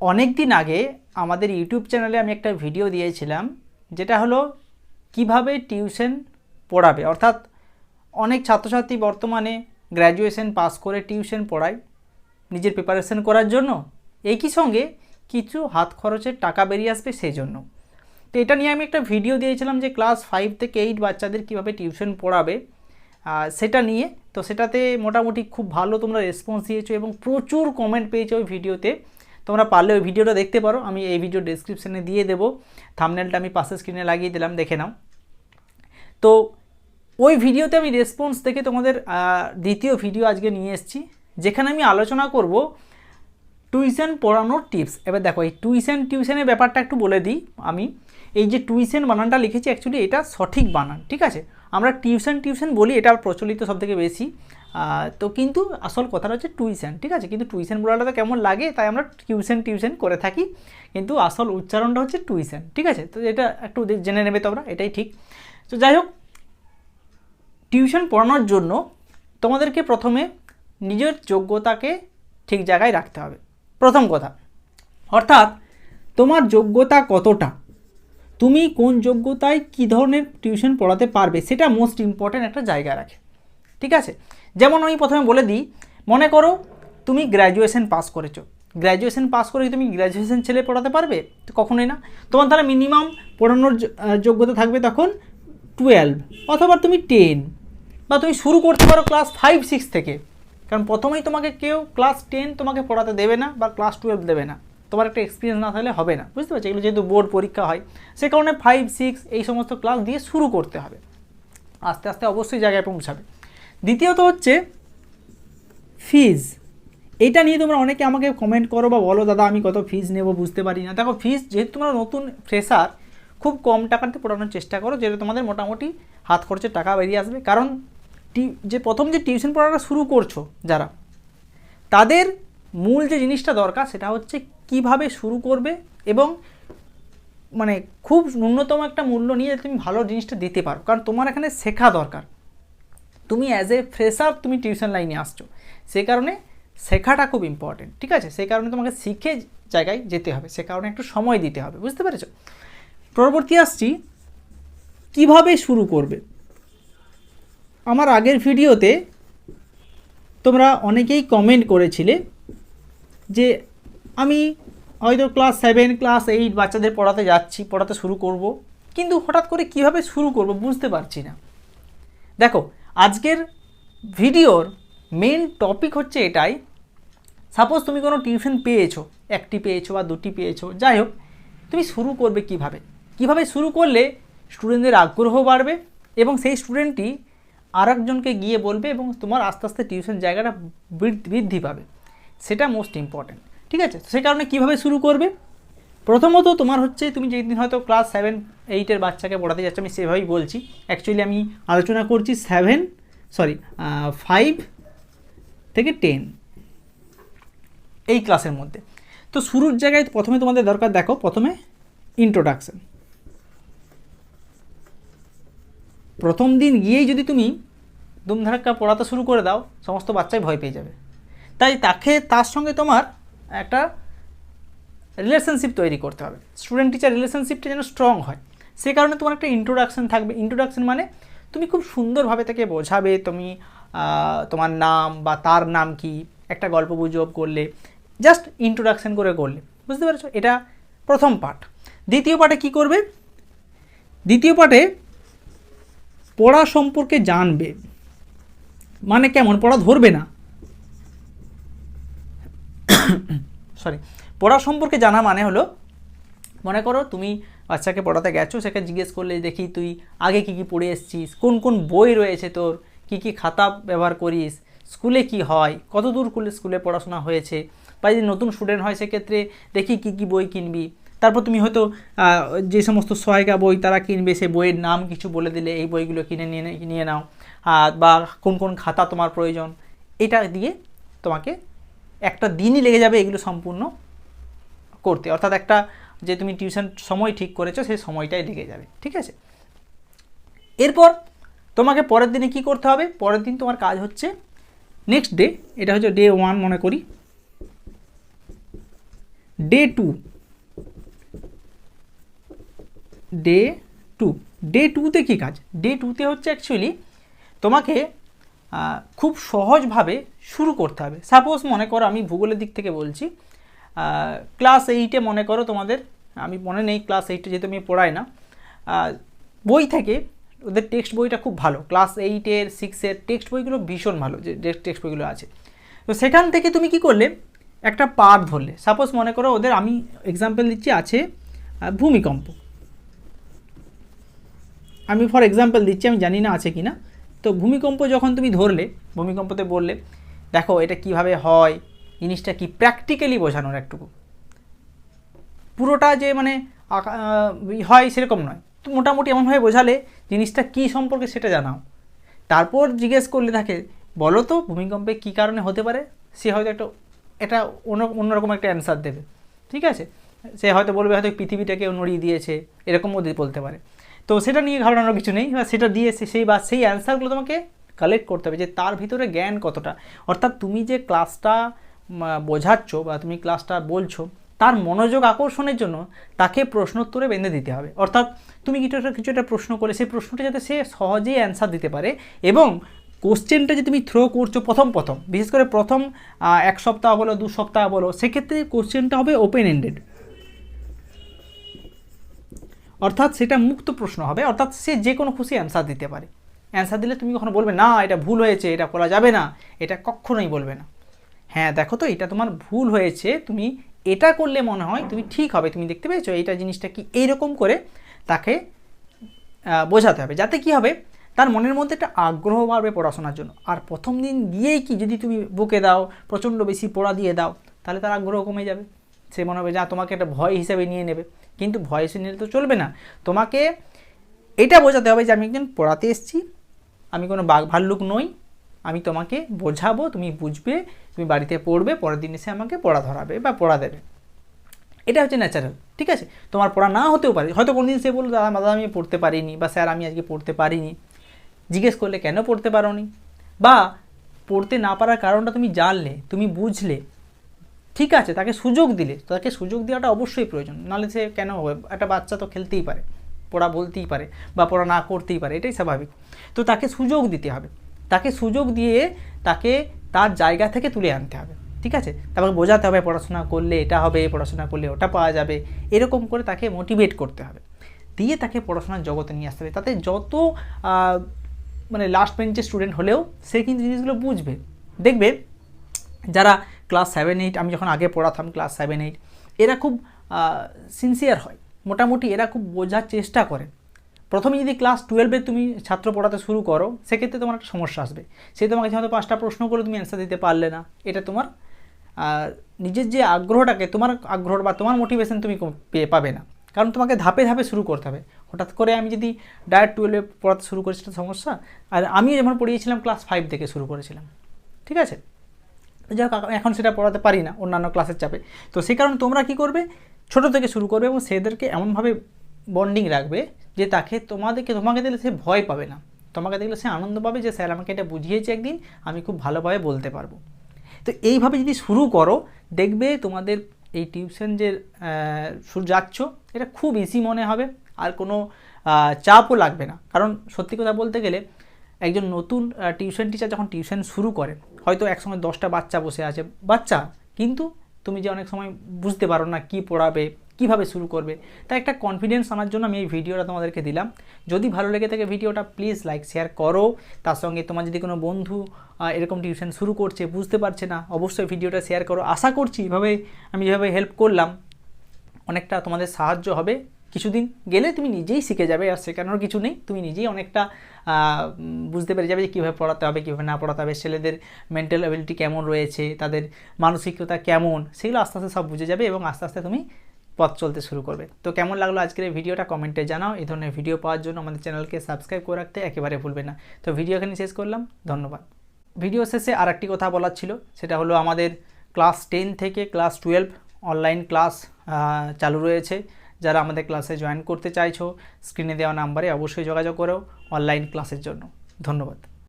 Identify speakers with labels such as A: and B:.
A: অনেক দিন আগে আমাদের ইউটিউব চ্যানেলে আমি একটা ভিডিও দিয়েছিলাম, যেটা হলো কীভাবে টিউশন পড়াবে। অর্থাৎ অনেক ছাত্রছাত্রী বর্তমানে গ্র্যাজুয়েশন পাস করে টিউশন পড়ায়, নিজের প্রিপারেশন করার জন্য। একই সঙ্গে কিছু হাত খরচের টাকা বেরিয়ে আসবে সেই জন্য তো এটা নিয়ে আমি একটা ভিডিও দিয়েছিলাম যে ক্লাস ফাইভ থেকে এইট বাচ্চাদের কীভাবে টিউশন পড়াবে। সেটা নিয়ে, তো সেটাতে মোটামুটি খুব ভালো তোমরা রেসপন্স দিয়েছ এবং প্রচুর কমেন্ট পেয়েছ ওই ভিডিওতে। তোমরা পারলে ওই ভিডিওটা দেখতে পারো। আমি এই ভিডিও ডেসক্রিপশনে দিয়ে দেবো। থামনেলটা আমি পাশে স্ক্রিনে লাগিয়ে দিলাম, দেখে নাও। তো ওই ভিডিওতে আমি রেসপন্স দেখে তোমাদের দ্বিতীয় ভিডিও আজকে নিয়ে এসেছি, যেখানে আমি আলোচনা করব টিউশন পড়ানোর টিপস এবার দেখো, এই টিউশন টিউশনের ব্যাপারটা একটু বলে দিই আমি। এই যে টিউশন বানানটা লিখেছি অ্যাকচুয়ালি এটা সঠিক বানান, ঠিক আছে? আমরা টিউশন টিউশন বলি, এটা প্রচলিত সবথেকে বেশি। তো কিন্তু আসল কথাটা হচ্ছে টিউশন ঠিক আছে? কিন্তু টিউশন বলাটা তো কেমন লাগে, তাই আমরা টিউশন টিউশন করে থাকি। কিন্তু আসল উচ্চারণটা হচ্ছে টিউশন ঠিক আছে? তো এটা একটু জেনে নেবে তোমরা, এটাই ঠিক। তো যাই হোক টিউশন পড়ানোর জন্য তোমাদেরকে প্রথমে নিজের যোগ্যতাকে ঠিক জায়গায় রাখতে হবে। প্রথম কথা, অর্থাৎ তোমার যোগ্যতা কতটা? তুমি কোন যোগ্যতায় কী ধরনের টিউশন পড়াতে পারবে, সেটা মোস্ট ইম্পর্ট্যান্ট একটা জায়গা রাখে, ঠিক আছে? যেমন আমি প্রথমে বলে দিই, মনে করো তুমি গ্র্যাজুয়েশন পাস করেছ। গ্র্যাজুয়েশন পাস করে তুমি গ্র্যাজুয়েশন ছেলে পড়াতে পারবে? তো কখনোই না। তোমার তাহলে মিনিমাম পড়ানোর যোগ্যতা থাকবে তখন টুয়েলভ অথবা তুমি টেন বা তুমি শুরু করতে পারো ক্লাস ফাইভ সিক্স থেকে। কারণ প্রথমেই তোমাকে কেউ ক্লাস টেন তোমাকে পড়াতে দেবে না বা ক্লাস টুয়েলভ দেবে না। তোমার একটা এক্সপিরিয়েন্স না থাকলে হবে না। বুঝতে পারছ? এগুলো যেহেতু বোর্ড পরীক্ষা হয়, সে কারণে ফাইভ সিক্স এই সমস্ত ক্লাস দিয়ে শুরু করতে হবে। আস্তে আস্তে অবশ্যই জায়গায় পৌঁছাবে। দ্বিতীয়ত হচ্ছে ফিজ এটা নিয়ে তোমরা অনেকে আমাকে কমেন্ট করো বা বলো, দাদা, আমি কত ফিজ নেব বুঝতে পারি না। দেখো ফিজ যেহেতু তোমরা নতুন ফ্রেশার খুব কম টাকাতে পড়ানোর চেষ্টা করো, যেটা তোমাদের মোটামুটি হাত খরচের টাকা বেরিয়ে আসবে। কারণ টি, যে প্রথম যে টিউশন পড়াটা শুরু করছ যারা, তাদের মূল যে জিনিসটা দরকার সেটা হচ্ছে কীভাবে শুরু করবে এবং মানে খুব ন্যূনতম একটা মূল্য নিয়ে তুমি ভালো জিনিসটা দিতে পারো। কারণ তোমার এখানে শেখা দরকার। তুমি অ্যাজ এ ফ্রেশার তুমি টিউশন লাইনে আসছো। সেই কারণে শেখাটা খুব ইম্পর্টেন্ট ঠিক আছে? সেই কারণে তোমাকে শিখে জায়গায় যেতে হবে, সে কারণে একটু সময় দিতে হবে, বুঝতে পেরেছ? পরবর্তী আসছি, কীভাবে শুরু করবে? আমার আগের ভিডিওতে তোমরা অনেকেই কমেন্ট করেছিলে যে আমি হয়তো ক্লাস সেভেন ক্লাস এইট বাচ্চাদের পড়াতে যাচ্ছি, পড়াতে শুরু করব, কিন্তু হঠাৎ করে কীভাবে শুরু করব বুঝতে পারছি না। দেখো আজকের ভিডিওর মেন টপিক হচ্ছে এটাই। সাপোজ তুমি কোনো টিউশন পেয়েছ, একটি পেয়েছ বা দুটি পেয়েছ, যাই হোক, তুমি শুরু করবে কীভাবে? কীভাবে শুরু করলে স্টুডেন্টদের আগ্রহ বাড়বে এবং সেই স্টুডেন্টটি আর একজনকে গিয়ে বলবে এবং তোমার আস্তে আস্তে টিউশন জায়গাটা বৃদ্ধি পাবে। সেটা মোস্ট ইম্পর্ট্যান্ট ঠিক আছে? সেই কারণে কীভাবে শুরু করবে? প্রথমত তোমার হচ্ছে, তুমি যেদিন হয়তো ক্লাস সেভেন এইটের বাচ্চাকে পড়াতে যাচ্ছ, আমি সেভাবেই বলছি। অ্যাকচুয়ালি আমি আলোচনা করছি সেভেন সরি ফাইভ থেকে টেন এই ক্লাসের মধ্যে। তো শুরুর জায়গায় প্রথমে তোমাদের দরকার, দেখো, প্রথমে ইন্ট্রোডাকশন প্রথম দিন গিয়েই যদি তুমি ধুমধারাক্কা পড়াতে শুরু করে দাও, সমস্ত বাচ্চাই ভয় পেয়ে যাবে। তাই তাকে, তার সঙ্গে তোমার একটা রিলেশনশিপ তৈরি করতে হবে। স্টুডেন্ট টিচার রিলেশনশিপটা যেন স্ট্রং হয়। সে কারণে তোমার একটা ইন্ট্রোডাকশন থাকবে। ইন্ট্রোডাকশন মানে তুমি খুব সুন্দরভাবে তাকে বোঝাবে, তুমি তোমার নাম বা তার নাম কি, একটা গল্প গুজব করলে জাস্ট ইন্ট্রোডাকশন করে করলে। বুঝতে পেরেছ? এটা প্রথম পার্ট দ্বিতীয় পার্টে কি করবে? দ্বিতীয় পার্টে পড়া সম্পর্কে জানবে। মানে কেমন? পড়া ধরবে না। সরি পড়া সম্পর্কে জানা মানে হলো, মনে করো তুমি বাচ্চাকে পড়াতে গেছো? সেকে জিজ্ঞেস করলে দেখি তুই আগে কি কি পড়ে এসেছিস? কোন কোন বই রয়েছে তোর? কি কি খাতা ব্যবহার করিস? স্কুলে কি হয়? কত দূর স্কুলে পড়াশোনা হয়েছে? বা যদি নতুন স্টুডেন্ট হয় সেক্ষেত্রে দেখি কি কি বই কিনবি। তারপর তুমি হয়তো যে সমস্ত সহায়িকা বই তারা কিনবে, সে বইয়ের নাম কিছু বলে দিলে, এই বইগুলো কিনে নিয়ে নিয়ে নাও। বা কোন কোন খাতা তোমার প্রয়োজন। এটা দিয়ে তোমাকে একটা দিনই লেগে যাবে এগুলো সম্পূর্ণ করতে। অর্থাৎ একটা যে তুমি টিউশন সময় ঠিক করেছ সেই সময়টাই লেগে যাবে, ঠিক আছে? এরপর তোমাকে পরের দিনে কি করতে হবে? পরের দিন তোমার কাজ হচ্ছে নেক্সট ডে এটা হচ্ছে ডে ওয়ান মনে করি day two day two day টুতে কী কাজ? ডে টুতে হচ্ছে অ্যাকচুয়ালি তোমাকে খুব সহজভাবে শুরু করতে হবে। সাপোজ মনে করো আমি ভূগোলের দিক থেকে বলছি ক্লাস এইটে মনে করো তোমাদের, আমি মনে নেই ক্লাস এইটে যেহেতু আমি পড়াই না বই থেকে ওদের টেক্সট বইটা খুব ভালো। ক্লাস এইটের সিক্সের টেক্সট বইগুলো ভীষণ ভালো, যে টেক্সট বইগুলো আছে। তো সেখান থেকে তুমি কি করলে? একটা পার্ট ধরলে। সাপোজ মনে করো ওদের আমি এক্সাম্পল দিচ্ছি, আছে ভূমিকম্প। আমি ফর এক্সাম্পল দিচ্ছি, আমি জানি না আছে কি না তো ভূমিকম্প যখন তুমি ধরলে, ভূমিকম্পতে বললে, দেখো এটা কীভাবে হয় জিনিসটা কি প্র্যাকটিক্যালি বোঝানোর একটুকু পুরোটা যে মানে হয় সেরকম নয়। তো মোটামুটি এমনভাবে বোঝালে জিনিসটা কী সম্পর্কে সেটা জানাও। তারপর জিজ্ঞেস করলে তাকে বলো তো ভূমিকম্পে কী কারণে হতে পারে? সে হয়তো একটা, এটা অন্য, অন্যরকম একটা অ্যান্সার দেবে। ঠিক আছে? সে হয়তো বলবে, হয়তো পৃথিবীটাকে নড়িয়ে দিয়েছে এরকমও দিয়ে বলতে পারে। তো সেটা নিয়ে ঘাড়ানোর কিছু নেই, বা সেটা দিয়ে সেই, বা সেই অ্যান্সারগুলো তোমাকে কালেক্ট করতে হবে যে তার ভিতরে জ্ঞান কতটা। অর্থাৎ তুমি যে ক্লাসটা বোঝাচ্ছ বা তুমি ক্লাসটা বলছো, তার মনোযোগ আকর্ষণের জন্য তাকে প্রশ্নোত্তরে বেঁধে দিতে হবে। অর্থাৎ তুমি কিছু একটা কিছু একটা প্রশ্ন করে, সেই প্রশ্নটা যাতে সে সহজেই অ্যান্সার দিতে পারে এবং কোশ্চেনটা যে তুমি থ্রো করছ প্রথম প্রথম, বিশেষ করে প্রথম এক সপ্তাহ বলো, দু সপ্তাহ বলো, সেক্ষেত্রে কোশ্চেনটা হবে ওপেন এন্ডেড অর্থাৎ সেটা মুক্ত প্রশ্ন হবে, অর্থাৎ সে যে কোনো খুশি অ্যান্সার দিতে পারে। অ্যান্সার দিলে তুমি কখনো বলবে, না, এটা ভুল হয়েছে, এটা করা যাবে না, এটা কখনোই বলবে না। হ্যাঁ দেখো তো, এটা তোমার ভুল হয়েছে। তুমি এটা করলে মনে হয় তুমি ঠিক হবে। তুমি দেখতে পেয়েছ? এইটা জিনিসটা কি এইরকম করে তাকে বোঝাতে হবে। যাতে কি হবে? তার মনের মধ্যে একটা আগ্রহ বাড়বে পড়াশোনার জন্য। আর প্রথম দিন গিয়েই কি যদি তুমি বুকে দাও, প্রচণ্ড বেশি পড়া দিয়ে দাও, তাহলে তার আগ্রহ কমে যাবে। সে মনে হবে যা তোমাকে একটা ভয় হিসেবে নিয়ে নেবে। কিন্তু ভয় হিসেবে নিলে তো চলবে না। তোমাকে এটা বোঝাতে হবে যে, আমি একজন পড়াতে এসেছি। আমি কোনো বাঘ ভাল্লুক নই। আমি তোমাকে বোঝাবো, তুমি বুঝবে, তুমি বাড়িতে পড়বে, পরের দিন এসে আমাকে পড়া ধরাবে বা পড়া দেবে। এটা হচ্ছে ন্যাচারাল ঠিক আছে? তোমার পড়া না হতেও পারে। হয়তো কোনোদিন সে বলল, দাদা দাদা আমি পড়তে পারিনি বা স্যার, আমি আজকে পড়তে পারিনি। জিজ্ঞেস করলে, কেন পড়তে পারোনি? বা পড়তে না পারার কারণটা তুমি জানলে, তুমি বুঝলে, ঠিক আছে? তাকে সুযোগ দিলে। তাকে সুযোগ দেওয়াটা অবশ্যই প্রয়োজন। নাহলে সে কেন হবে? একটা বাচ্চা তো খেলতেই পারে, পড়া বলতেই পারে বা পড়া না করতেই পারে, এটাই স্বাভাবিক। তো তাকে সুযোগ দিতে হবে। তাকে সুযোগ দিয়ে তাকে তার জায়গা থেকে তুলে আনতে হবে, ঠিক আছে? তারপর বোঝাতে হবে পড়াশোনা করলে এটা হবে, পড়াশোনা করলে ওটা পাওয়া যাবে, এরকম করে তাকে মোটিভেট করতে হবে। দিয়ে তাকে পড়াশোনার জগতে নিয়ে আসতে হবে। তাতে যত মানে লাস্ট বেঞ্চের স্টুডেন্ট হলেও সে কিন্তু জিনিসগুলো বুঝবে। দেখবে, যারা ক্লাস সেভেন এইট আমি যখন আগে পড়াতাম ক্লাস সেভেন এইট এরা খুব সিনসিয়ার হয়। মোটামুটি এরা খুব বোঝার চেষ্টা করে। প্রথমে যদি ক্লাস টুয়েলভে তুমি ছাত্র পড়াতে শুরু করো, সেক্ষেত্রে তোমার একটা সমস্যা আসবে। সে তোমাকে হয়তো পাঁচটা প্রশ্ন করে তুমি অ্যান্সার দিতে পারলে না। এটা তোমার নিজের যে আগ্রহটাকে, তোমার আগ্রহ বা তোমার মোটিভেশন তুমি পাবে না। কারণ তোমাকে ধাপে ধাপে শুরু করতে হবে। হঠাৎ করে আমি যদি ডাইরেক্ট টুয়েলভে পড়াতে শুরু করেছি, সেটা সমস্যা। আর আমি যেমন পড়িয়েছিলাম ক্লাস ফাইভ থেকে শুরু করেছিলাম। ঠিক আছে? যাই হোক এখন সেটা পড়াতে পারি না, অন্যান্য ক্লাসের চাপে। তো সেই কারণে তোমরা কি করবে? ছোট থেকে শুরু করবে এবং সেদেরকে এমনভাবে বন্ডিং রাখবে যে তাকে তোমাদেরকে, তোমাকে দেখলে সে ভয় পাবে না। তোমাকে দেখলে সে আনন্দ পাবে যে, স্যার, আমাকে এটা বুঝিয়েছে একদিন, আমি খুব ভালোভাবে বলতে পারব। তো এইভাবে যদি শুরু করো, দেখবে তোমাদের এই টিউশন যে যাচ্ছ, এটা খুব ইজি মনে হবে, আর কোনো চাপও লাগবে না। কারণ সত্যি কথা বলতে গেলে, একজন নতুন টিউশন টিচার যখন টিউশন শুরু করে, হয়তো একসঙ্গে দশটা বাচ্চা বসে আছে। বাচ্চা, কিন্তু তুমি যে অনেক সময় বুঝতে পারো না কি পড়াবে কীভাবে শুরু করবে? তাই একটা কনফিডেন্স আনার জন্য আমি এই ভিডিওটা তোমাদেরকে দিলাম। যদি ভালো লেগে থাকে ভিডিওটা প্লিজ লাইক শেয়ার করো। তার সঙ্গে তোমার যদি কোনো বন্ধু এরকম টিউশন শুরু করছে, বুঝতে পারছে না, অবশ্যই ভিডিওটা শেয়ার করো। আশা করছি এভাবে আমি যেভাবে হেল্প করলাম, অনেকটা তোমাদের সাহায্য হবে। কিছুদিন গেলে তুমি নিজেই শিখে যাবে, আর শেখানোর কিছু নেই। তুমি নিজেই অনেকটা বুঝতে পেরে যাবে যে কীভাবে পড়াতে হবে, কীভাবে না পড়াতে হবে। ছেলেদের মেন্টাল অ্যাবিলিটি কেমন রয়েছে, তাদের মানসিকতা কেমন, সেগুলো আস্তে আস্তে সব বুঝে যাবে এবং আস্তে আস্তে তুমি পথ চলতে শুরু করবে। তো কেমন লাগল আজকের এই ভিডিওটা কমেন্টে জানাও। এই ধরনের ভিডিও পাওয়ার জন্য আমাদের চ্যানেলকে সাবস্ক্রাইব করে রাখতে একেবারে ভুলবে না। তো ভিডিও এখানে শেষ করলাম। ধন্যবাদ। ভিডিও শেষে আর একটি কথা বলার ছিল, সেটা হলো আমাদের ক্লাস টেন থেকে ক্লাস টুয়েলভ অনলাইন ক্লাস চালু রয়েছে। যারা আমাদের ক্লাসে জয়েন করতে চাইছো, স্ক্রিনে দেওয়া নাম্বারে অবশ্যই যোগাযোগ করো অনলাইন ক্লাসের জন্য। ধন্যবাদ।